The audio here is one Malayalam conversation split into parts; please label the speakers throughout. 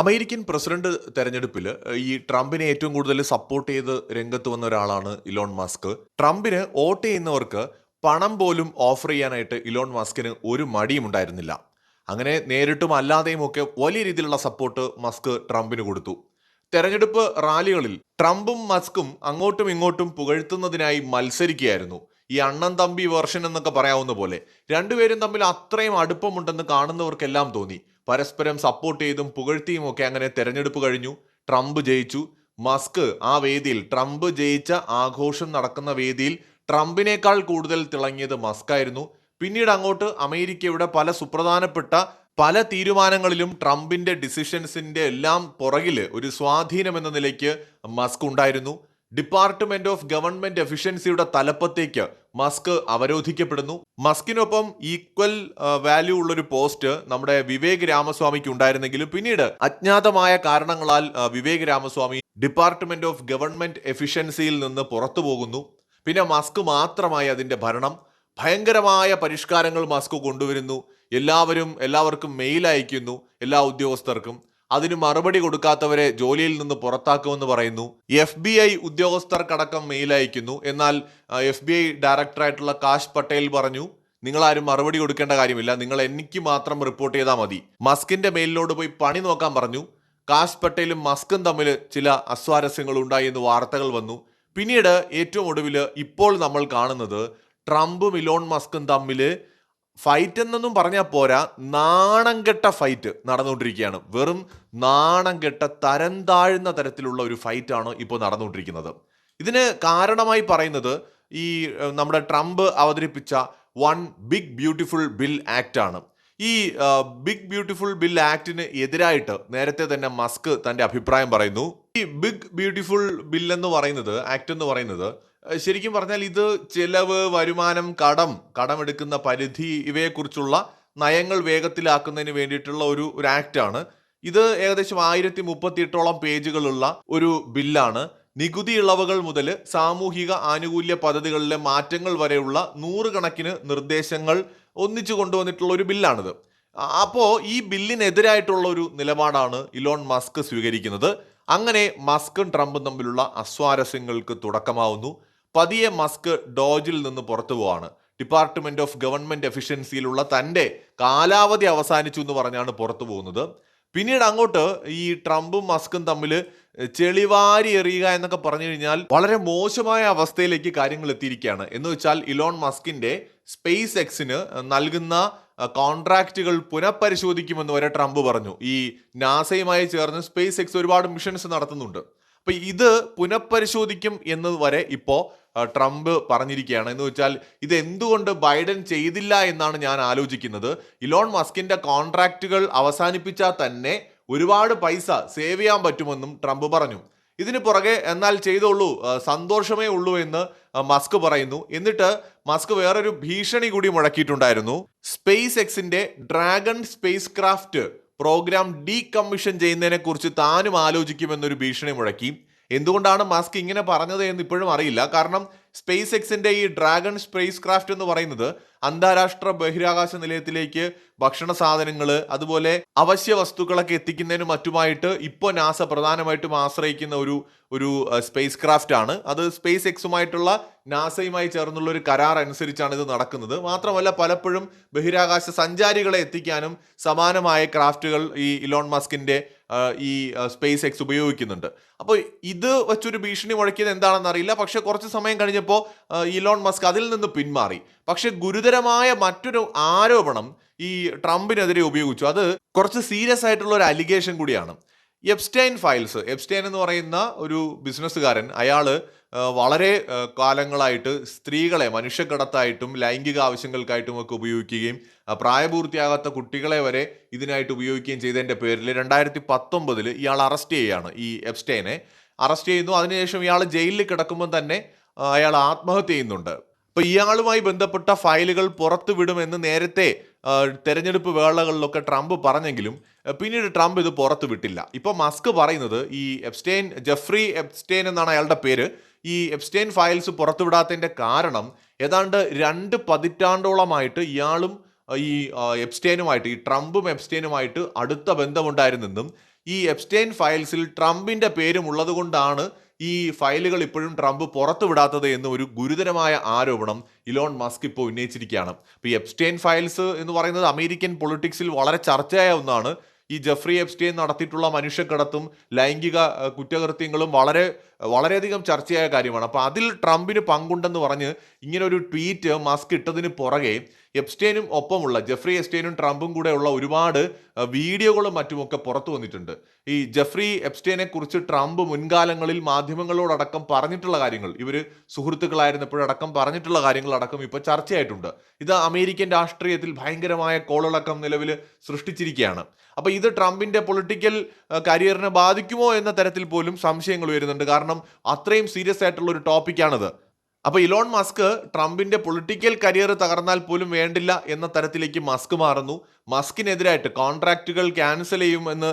Speaker 1: അമേരിക്കൻ പ്രസിഡന്റ് തെരഞ്ഞെടുപ്പിൽ ഈ ട്രംപിനെ ഏറ്റവും കൂടുതൽ സപ്പോർട്ട് ചെയ്ത് രംഗത്ത് വന്ന ഒരാളാണ് ഇലോൺ മസ്ക്. ട്രംപിന് വോട്ട് ചെയ്യുന്നവർക്ക് പണം പോലും ഓഫർ ചെയ്യാനായിട്ട് ഇലോൺ മസ്കിന് ഒരു മടിയും ഉണ്ടായിരുന്നില്ല. അങ്ങനെ നേരിട്ടും അല്ലാതെയും ഒക്കെ വലിയ രീതിയിലുള്ള സപ്പോർട്ട് മസ്ക് ട്രംപിന് കൊടുത്തു. തെരഞ്ഞെടുപ്പ് റാലികളിൽ ട്രംപും മസ്കും അങ്ങോട്ടും ഇങ്ങോട്ടും പുകഴ്ത്തുന്നതിനായി മത്സരിക്കുകയായിരുന്നു. ഈ അണ്ണൻ തമ്പി വേർഷൻ എന്നൊക്കെ പറയാവുന്ന പോലെ രണ്ടുപേരും തമ്മിൽ അത്രയും അടുപ്പമുണ്ടെന്ന് കാണുന്നവർക്കെല്ലാം തോന്നി. പരസ്പരം സപ്പോർട്ട് ചെയ്തും പുകഴ്ത്തിയും ഒക്കെ അങ്ങനെ തെരഞ്ഞെടുപ്പ് കഴിഞ്ഞു. ട്രംപ് ജയിച്ചു. മസ്ക് ആ വേദിയിൽ ട്രംപ് ജയിച്ച ആഘോഷം നടക്കുന്ന വേദിയിൽ ട്രംപിനേക്കാൾ കൂടുതൽ തിളങ്ങിയത് മസ്ക് ആയിരുന്നു. പിന്നീട് അങ്ങോട്ട് അമേരിക്കയുടെ പല സുപ്രധാനപ്പെട്ട പല തീരുമാനങ്ങളിലും ട്രംപിന്റെ ഡിസിഷൻസിന്റെ എല്ലാം പുറകിൽ ഒരു സ്വാധീനം എന്ന നിലയ്ക്ക് മസ്ക് ഉണ്ടായിരുന്നു. ഡിപ്പാർട്ട്മെന്റ് ഓഫ് ഗവൺമെന്റ് എഫിഷ്യൻസിയുടെ തലപ്പത്തേക്ക് മസ്ക് അവരോധിക്കപ്പെടുന്നു. മസ്കിനൊപ്പം ഈക്വൽ വാല്യൂ ഉള്ളൊരു പോസ്റ്റ് നമ്മുടെ വിവേക് രാമസ്വാമിക്ക് ഉണ്ടായിരുന്നെങ്കിലും പിന്നീട് അജ്ഞാതമായ കാരണങ്ങളാൽ Vivek Ramaswamy department of government എഫിഷ്യൻസിയിൽ നിന്ന് പുറത്തു പോകുന്നു. പിന്നെ മസ്ക് മാത്രമായി അതിന്റെ ഭരണം. ഭയങ്കരമായ പരിഷ്കാരങ്ങൾ മസ്ക് കൊണ്ടുവരുന്നു. എല്ലാവരും എല്ലാവർക്കും മെയിൽ അയക്കുന്നു. എല്ലാ ഉദ്യോഗസ്ഥർക്കും. അതിന് മറുപടി കൊടുക്കാത്തവരെ ജോലിയിൽ നിന്ന് പുറത്താക്കുമെന്ന് പറയുന്നു. എഫ് ബി ഐ ഉദ്യോഗസ്ഥർക്കടക്കം മെയിൽ അയക്കുന്നു. എന്നാൽ എഫ് ബി ഐ ഡയറക്ടറായിട്ടുള്ള കാശ് പട്ടേൽ പറഞ്ഞു നിങ്ങൾ ആരും മറുപടി കൊടുക്കേണ്ട കാര്യമില്ല. നിങ്ങൾ എനിക്ക് മാത്രം റിപ്പോർട്ട് ചെയ്താൽ മതി. മസ്കിന്റെ മെയിലിനോട് പോയി പണി നോക്കാൻ പറഞ്ഞു. കാശ് പട്ടേലും മസ്കും തമ്മിൽ ചില അസ്വാരസ്യങ്ങൾ ഉണ്ടായി എന്ന് വാർത്തകൾ വന്നു. പിന്നീട് ഏറ്റവും ഒടുവിൽ ഇപ്പോൾ നമ്മൾ കാണുന്നത് ട്രംപും ഇലോൺ മസ്കും തമ്മിൽ ഫൈറ്റ് എന്നൊന്നും പറഞ്ഞാൽ പോരാ. നാണം കെട്ട ഫൈറ്റ് നടന്നുകൊണ്ടിരിക്കുകയാണ്. വെറും നാണം കെട്ട തരം താഴ്ന്ന തരത്തിലുള്ള ഒരു ഫൈറ്റാണ് ഇപ്പോൾ നടന്നുകൊണ്ടിരിക്കുന്നത്. ഇതിന് കാരണമായി പറയുന്നത് ഈ നമ്മുടെ ട്രംപ് അവതരിപ്പിച്ച one big beautiful bill act ആണ്. ഈ ബിഗ് ബ്യൂട്ടിഫുൾ ബിൽ ആക്ടിന് എതിരായിട്ട് നേരത്തെ തന്നെ മസ്ക് തന്റെ അഭിപ്രായം പറയുന്നു. ഈ ബിഗ് ബ്യൂട്ടിഫുൾ ബിൽ എന്ന് പറയുന്നത് ആക്ട് എന്ന് പറയുന്നത് ശരിക്കും പറഞ്ഞാൽ ഇത് ചെലവ് വരുമാനം കടം കടമെടുക്കുന്ന പരിധി ഇവയെക്കുറിച്ചുള്ള നയങ്ങൾ വേഗത്തിലാക്കുന്നതിന് വേണ്ടിയിട്ടുള്ള ഒരു ഒരു ആക്ട് ആണ് ഇത് ഏകദേശം ആയിരത്തി മുപ്പത്തി എട്ടോളം പേജുകളുള്ള ഒരു ബില്ലാണ്. നികുതി ഇളവുകൾ മുതൽ സാമൂഹിക ആനുകൂല്യ പദ്ധതികളിലെ മാറ്റങ്ങൾ വരെയുള്ള നൂറുകണക്കിന് നിർദ്ദേശങ്ങൾ ഒന്നിച്ചു കൊണ്ടുവന്നിട്ടുള്ള ഒരു ബില്ലാണിത്. അപ്പോൾ അപ്പോ ഈ ബില്ലിനെതിരായിട്ടുള്ള ഒരു നിലപാടാണ് ഇലോൺ മസ്ക് സ്വീകരിക്കുന്നത്. അങ്ങനെ മസ്കും ട്രംപും തമ്മിലുള്ള അസ്വാരസ്യങ്ങൾക്ക് തുടക്കമാവുന്നു. പതിയെ മസ്ക് ഡോജിൽ നിന്ന് പുറത്തു പോവാണ്. ഡിപ്പാർട്ട്മെന്റ് ഓഫ് ഗവൺമെന്റ് എഫിഷ്യൻസിയിലുള്ള തന്റെ കാലാവധി അവസാനിച്ചു എന്ന് പറഞ്ഞാണ് പുറത്തു പോകുന്നത്. പിന്നീട് അങ്ങോട്ട് ഈ ട്രംപും മസ്കും തമ്മിൽ ചെളിവാരി എറിയുക എന്നൊക്കെ പറഞ്ഞു കഴിഞ്ഞാൽ വളരെ മോശമായ അവസ്ഥയിലേക്ക് കാര്യങ്ങൾ എത്തിയിരിക്കുകയാണ്. എന്ന് വെച്ചാൽ ഇലോൺ മസ്കിന്റെ സ്പേസ് എക്സിന് നൽകുന്ന കോൺട്രാക്റ്റുകൾ പുനഃപരിശോധിക്കുമെന്ന് വരെ ട്രംപ് പറഞ്ഞു. ഈ നാസയുമായി ചേർന്ന് സ്പേസ് എക്സ് ഒരുപാട് മിഷൻസ് നടത്തുന്നുണ്ട്. അപ്പൊ ഇത് പുനഃപരിശോധിക്കും എന്നത് വരെ ഇപ്പോ ട്രംപ് പറഞ്ഞിരിക്കുകയാണ്. എന്ന് വെച്ചാൽ ഇത് എന്തുകൊണ്ട് ബൈഡൻ ചെയ്തില്ല എന്നാണ് ഞാൻ ആലോചിക്കുന്നത്. ഇലോൺ മസ്കിന്റെ കോൺട്രാക്റ്റുകൾ അവസാനിപ്പിച്ചാൽ തന്നെ ഒരുപാട് പൈസ സേവ് ചെയ്യാൻ പറ്റുമെന്നും ട്രംപ് പറഞ്ഞു. ഇതിന് പുറകെ എന്നാൽ ചെയ്തോളൂ സന്തോഷമേ ഉള്ളൂ എന്ന് മസ്ക് പറയുന്നു. എന്നിട്ട് മസ്ക് വേറൊരു ഭീഷണി കൂടി മുഴക്കിയിട്ടുണ്ടായിരുന്നു. സ്പേസ് എക്സിന്റെ dragon spacecraft programme decommission ചെയ്യുന്നതിനെ കുറിച്ച് താനും ആലോചിക്കുമെന്നൊരു ഭീഷണി മുഴക്കി. എന്തുകൊണ്ടാണ് മസ്ക് ഇങ്ങനെ പറഞ്ഞത് എന്ന് ഇപ്പോഴും അറിയില്ല. കാരണം സ്പേസ് എക്സിന്റെ ഈ ഡ്രാഗൺ സ്പേസ് ക്രാഫ്റ്റ് എന്ന് പറയുന്നത് അന്താരാഷ്ട്ര ബഹിരാകാശ നിലയത്തിലേക്ക് ഭക്ഷണ സാധനങ്ങൾ അതുപോലെ അവശ്യ വസ്തുക്കളൊക്കെ എത്തിക്കുന്നതിനും മറ്റുമായിട്ട് ഇപ്പോൾ നാസ പ്രധാനമായിട്ടും ആശ്രയിക്കുന്ന ഒരു ഒരു സ്പേസ് ക്രാഫ്റ്റ് ആണ്. അത് സ്പേസ് എക്സുമായിട്ടുള്ള നാസയുമായി ചേർന്നുള്ള ഒരു കരാർ അനുസരിച്ചാണ് ഇത് നടക്കുന്നത്. മാത്രമല്ല പലപ്പോഴും ബഹിരാകാശ സഞ്ചാരികളെ എത്തിക്കാനും സമാനമായ ക്രാഫ്റ്റുകൾ ഈ ഇലോൺ മസ്കിന്റെ ഈ സ്പേസ് എക്സ് ഉപയോഗിക്കുന്നുണ്ട്. അപ്പോൾ ഇത് വെച്ചൊരു ഭീഷണി മുഴക്കിയത് എന്താണെന്ന് അറിയില്ല. പക്ഷേ കുറച്ച് സമയം കഴിഞ്ഞപ്പോൾ ഇലോൺ മസ്ക് അതിൽ നിന്ന് പിന്മാറി. പക്ഷേ ഗുരുതരമായ മറ്റൊരു ആരോപണം ഈ ട്രംപിനെതിരെ ഉപയോഗിച്ചു. അത് കുറച്ച് സീരിയസ് ആയിട്ടുള്ള ഒരു അലിഗേഷൻ കൂടിയാണ്. Abstain files. എബ്സ്റ്റൈൻ എന്ന് പറയുന്ന ഒരു ബിസിനസ്സുകാരൻ അയാൾ ആ, വളരെ കാലങ്ങളായിട്ട് സ്ത്രീകളെ മനുഷ്യക്കടത്തായിട്ടും ലൈംഗിക ആവശ്യങ്ങൾക്കായിട്ടും ഒക്കെ ഉപയോഗിക്കുകയും പ്രായപൂർത്തിയാകാത്ത കുട്ടികളെ വരെ ഇതിനായിട്ട് ഉപയോഗിക്കുകയും ചെയ്തതിന്റെ പേരിൽ രണ്ടായിരത്തി പത്തൊമ്പതിൽ ഇയാൾ അറസ്റ്റ് ചെയ്യുകയാണ് ഈ എപ്സ്റ്റൈനെ അറസ്റ്റ് ചെയ്യുന്നു. അതിനുശേഷം ഇയാൾ ജയിലിൽ കിടക്കുമ്പോൾ തന്നെ അയാൾ ആത്മഹത്യ ചെയ്യുന്നുണ്ട്. അപ്പോൾ ഇയാളുമായി ബന്ധപ്പെട്ട ഫയലുകൾ പുറത്തു വിടുമെന്ന് നേരത്തെ തെരഞ്ഞെടുപ്പ് വേളകളിലൊക്കെ ട്രംപ് പറഞ്ഞെങ്കിലും പിന്നീട് ട്രംപ് ഇത് പുറത്തു വിട്ടില്ല. ഇപ്പോൾ മസ്ക് പറയുന്നത് ഈ എബ്സ്റ്റെയിൻ ജെഫ്രി എബ്സ്റ്റെയിൻ എന്നാണ് അയാളുടെ പേര് ഈ എബ്സ്റ്റെയിൻ ഫയൽസ് പുറത്തുവിടാത്തതിന്റെ കാരണം ഏതാണ്ട് രണ്ട് പതിറ്റാണ്ടോളമായിട്ട് ഇയാളും ഈ എബ്സ്റ്റെയിനുമായിട്ട് ഈ ട്രംപും എബ്സ്റ്റെയിനുമായിട്ട് അടുത്ത ബന്ധമുണ്ടായിരുന്നെന്നും ഈ എബ്സ്റ്റെയിൻ ഫയൽസിൽ ട്രംപിന്റെ പേരും ഉള്ളതുകൊണ്ടാണ് ഈ ഫയലുകൾ ഇപ്പോഴും ട്രംപ് പുറത്തുവിടാത്തത് എന്ന് ഒരു ഗുരുതരമായ ആരോപണം ഇലോൺ മസ്ക് ഇപ്പോൾ ഉന്നയിച്ചിരിക്കുകയാണ്. ഇപ്പോൾ ഈ എബ്സ്റ്റെയിൻ ഫയൽസ് എന്ന് പറയുന്നത് അമേരിക്കൻ പൊളിറ്റിക്സിൽ വളരെ ചർച്ചയായ ഒന്നാണ്. ഈ ജെഫ്രി എബ്സ്റ്റെയിൻ നടത്തിയിട്ടുള്ള മനുഷ്യക്കടത്തും ലൈംഗിക കുറ്റകൃത്യങ്ങളും വളരെ വളരെയധികം ചർച്ചയായ കാര്യമാണ്. അപ്പോൾ അതിൽ ട്രംപിന് പങ്കുണ്ടെന്ന് പറഞ്ഞ് ഇങ്ങനൊരു ട്വീറ്റ് മസ്ക് ഇട്ടതിന് പുറകെ എപ്സ്റ്റൈനും ഒപ്പമുള്ള ജെഫ്രി എപ്സ്റ്റൈനും ട്രംപും കൂടെ ഉള്ള ഒരുപാട് വീഡിയോകളും മറ്റുമൊക്കെ പുറത്തു വന്നിട്ടുണ്ട്. ഈ ജെഫ്രി എബ്സ്റ്റെയിനെ കുറിച്ച് ട്രംപ് മുൻകാലങ്ങളിൽ മാധ്യമങ്ങളോടക്കം പറഞ്ഞിട്ടുള്ള കാര്യങ്ങൾ ഇവർ സുഹൃത്തുക്കളായിരുന്നപ്പോഴടക്കം പറഞ്ഞിട്ടുള്ള കാര്യങ്ങളടക്കം ഇപ്പോൾ ചർച്ചയായിട്ടുണ്ട്. ഇത് അമേരിക്കൻ രാഷ്ട്രീയത്തിൽ ഭയങ്കരമായ കോളിളക്കം നിലവിൽ സൃഷ്ടിച്ചിരിക്കുകയാണ്. അപ്പോൾ ഇത് ട്രംപിന്റെ പൊളിറ്റിക്കൽ കരിയറിനെ ബാധിക്കുമോ എന്ന തരത്തിൽ പോലും സംശയങ്ങൾ വരുന്നുണ്ട് കാരണം അത്രയും സീരിയസ് ആയിട്ടുള്ള ഒരു ടോപ്പിക്കാണത് അപ്പോൾ ഇലോൺ മസ്ക് ട്രംപിന്റെ പൊളിറ്റിക്കൽ കരിയർ തകർന്നാൽ പോലും വേണ്ടില്ല എന്ന തരത്തിലേക്ക് മസ്ക് മാറുന്നു. മസ്കിനെതിരായിട്ട് കോൺട്രാക്റ്റുകൾ ക്യാൻസൽ ചെയ്യും എന്ന്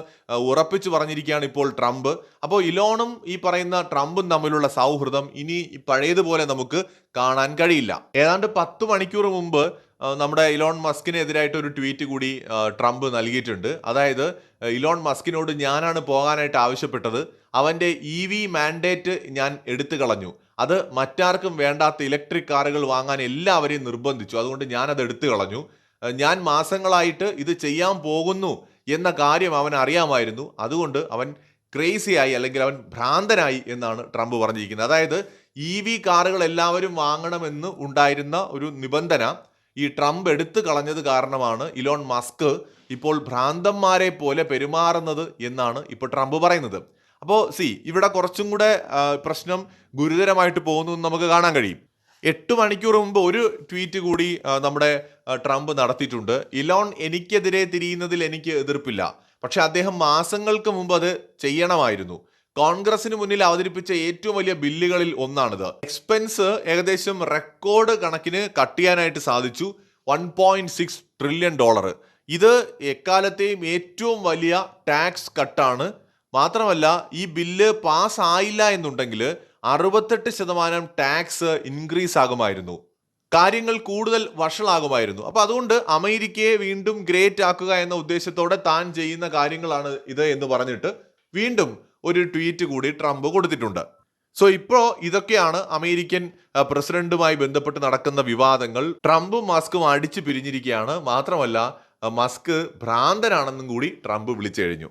Speaker 1: ഉറപ്പിച്ചു പറഞ്ഞിരിക്കുകയാണ് ഇപ്പോൾ ട്രംപ്. അപ്പോൾ ഇലോണും ഈ പറയുന്ന ട്രംപും തമ്മിലുള്ള സൗഹൃദം ഇനി പഴയതുപോലെ നമുക്ക് കാണാൻ കഴിയില്ല. ഏതാണ്ട് പത്ത് മണിക്കൂർ മുമ്പ് നമ്മുടെ ഇലോൺ മസ്കിനെതിരായിട്ട് ഒരു ട്വീറ്റ് കൂടി ട്രംപ് നൽകിയിട്ടുണ്ട്. അതായത് ഇലോൺ മസ്കിനോട് ഞാനാണ് പോകാനായിട്ട് ആവശ്യപ്പെട്ടത്. അവന്റെ ഇ വി മാൻഡേറ്റ് ഞാൻ എടുത്തു കളഞ്ഞു. അത് മറ്റാർക്കും വേണ്ടാത്ത ഇലക്ട്രിക് കാറുകൾ വാങ്ങാൻ എല്ലാവരെയും നിർബന്ധിച്ചു. അതുകൊണ്ട് ഞാനത് എടുത്തു കളഞ്ഞു. ഞാൻ മാസങ്ങളായിട്ട് ഇത് ചെയ്യാൻ പോകുന്നു എന്ന കാര്യം അവൻ അറിയാമായിരുന്നു. അതുകൊണ്ട് അവൻ ക്രേസിയായി അല്ലെങ്കിൽ അവൻ ഭ്രാന്തനായി എന്നാണ് ട്രംപ് പറഞ്ഞിരിക്കുന്നത്. അതായത് ഇ വി കാറുകൾ എല്ലാവരും വാങ്ങണമെന്ന് ഉണ്ടായിരുന്ന ഒരു നിബന്ധന ഈ ട്രംപ് എടുത്തു കളഞ്ഞത് കാരണമാണ് ഇലോൺ മസ്ക് ഇപ്പോൾ ഭ്രാന്തന്മാരെ പോലെ പെരുമാറുന്നത് എന്നാണ് ഇപ്പോൾ ട്രംപ് പറയുന്നത്. അപ്പോൾ സി ഇവിടെ കുറച്ചും കൂടെ പ്രശ്നം ഗുരുതരമായിട്ട് പോകുന്നു നമുക്ക് കാണാൻ കഴിയും. എട്ട് മണിക്കൂർ മുമ്പ് ഒരു ട്വീറ്റ് കൂടി നമ്മുടെ ട്രംപ് നടത്തിയിട്ടുണ്ട്. ഇലോൺ എനിക്കെതിരെ തിരിയുന്നതിൽ എനിക്ക് എതിർപ്പില്ല. പക്ഷെ അദ്ദേഹം മാസങ്ങൾക്ക് മുമ്പ് അത് ചെയ്യണമായിരുന്നു. കോൺഗ്രസിന് മുന്നിൽ അവതരിപ്പിച്ച ഏറ്റവും വലിയ ബില്ലുകളിൽ ഒന്നാണിത്. എക്സ്പെൻസ് ഏകദേശം റെക്കോർഡ് കണക്കിന് കട്ട് ചെയ്യാനായിട്ട് സാധിച്ചു. One point six trillion dollar ഇത് എക്കാലത്തെയും ഏറ്റവും വലിയ ടാക്സ് കട്ടാണ്. മാത്രമല്ല ഈ ബില്ല് പാസ് ആയില്ല എന്നുണ്ടെങ്കിൽ അറുപത്തെട്ട് ശതമാനം ടാക്സ് ഇൻക്രീസ് ആകുമായിരുന്നു കാര്യങ്ങൾ കൂടുതൽ വഷളാകുമായിരുന്നു. അപ്പോൾ അതുകൊണ്ട് അമേരിക്കയെ വീണ്ടും ഗ്രേറ്റ് ആക്കുക എന്ന ഉദ്ദേശത്തോടെ താൻ ചെയ്യുന്ന കാര്യങ്ങളാണ് ഇത് എന്ന് പറഞ്ഞിട്ട് വീണ്ടും ഒരു ട്വീറ്റ് കൂടി ട്രംപ് കൊടുത്തിട്ടുണ്ട്. സോ ഇപ്പോൾ ഇതൊക്കെയാണ് അമേരിക്കൻ പ്രസിഡന്റുമായി ബന്ധപ്പെട്ട് നടക്കുന്ന വിവാദങ്ങൾ. ട്രംപും മസ്കും അടിച്ചു പിരിഞ്ഞിരിക്കുകയാണ്. മാത്രമല്ല മസ്ക് ഭ്രാന്തനാണെന്നും കൂടി ട്രംപ് വിളിച്ചു കഴിഞ്ഞു